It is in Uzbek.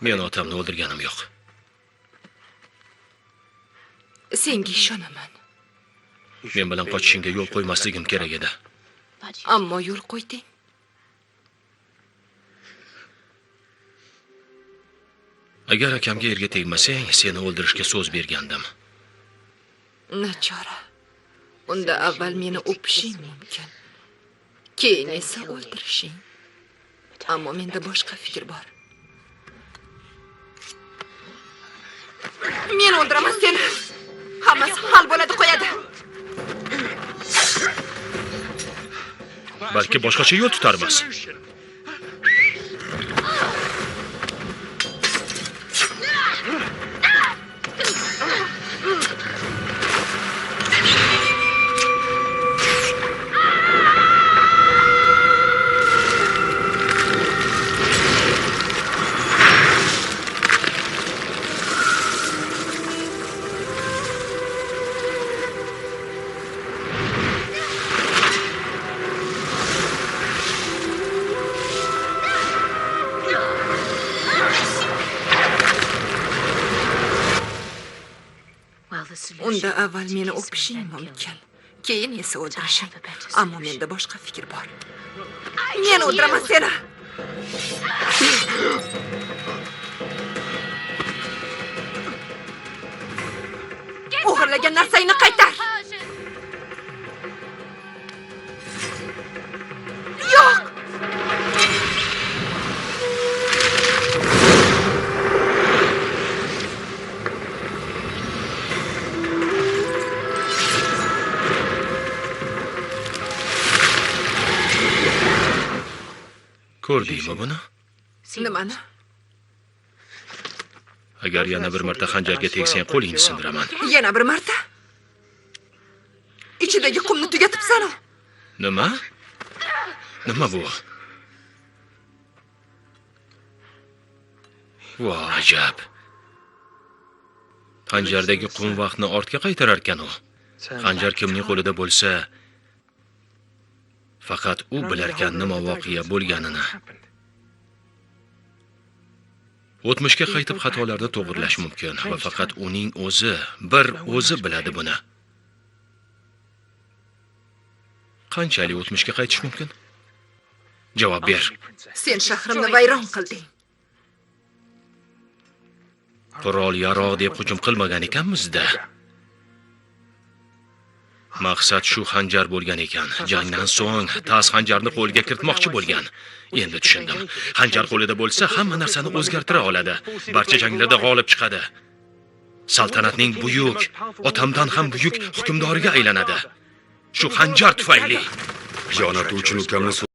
Men otamni o'ldirganim yo'q. Senga ishonaman. Men bilan qochishingga yo'l qo'ymasligim kerak edi. Ammo yo'l qo'yding. Agar akamga erga tegmasang, seni o'ldirishga so'z bergandim. Nachora. Unda avval meni o'pishing mumkin. Keyin esa o'ldirishing. Ammo menda boshqa fikr bor. Men o'ldiraman seni. Hammasi hal bo'ladi qo'yadi. Balki boshqacha yo'l tutarmiz. Unda avval meni o'pishing mumkin. Keyin esa o'ldirishing. Ammo menda boshqa fikr bor. Men o'ldiraman seni. O'g'irlagan narsangni qaytar. Ko'rdingmi buni? Nimani? Agar yana bir marta xanjarga tegsang, qo'lingni sindiraman. Yana bir marta. Ichidagi qumni tugatibsan-ku. Nima? Nima bu? Voh, ajab. Xanjardagi qum vaqtni ortga qaytarar ekan u. Xanjar kimning qo'lida bo'lsa, faqat u bilarkan nima voqea bo'lganini. O'tmishga qaytib xatolarni to'g'irlash mumkin va faqat uning o'zi, bir o'zi biladi buni. Qanchalik o'tmishga qaytish mumkin? Javob ber. Sen shahrimni vayron qilding. Qurol yaroq deb hujum qilmagan ekanmiz-da. Maqsad shu xanjar bo'lgan ekan. Jangdan so'ng Tas xanjarni qo'lga kiritmoqchi bo'lgan. Endi tushundim. Xanjar qo'lida bo'lsa, hamma narsani o'zgartira oladi. Barcha janglarda g'olib chiqadi. Saltanatning buyuk, otamdan ham buyuk hukmdoriga aylanadi. Shu xanjar tufayli. xiyonati uchun ukamni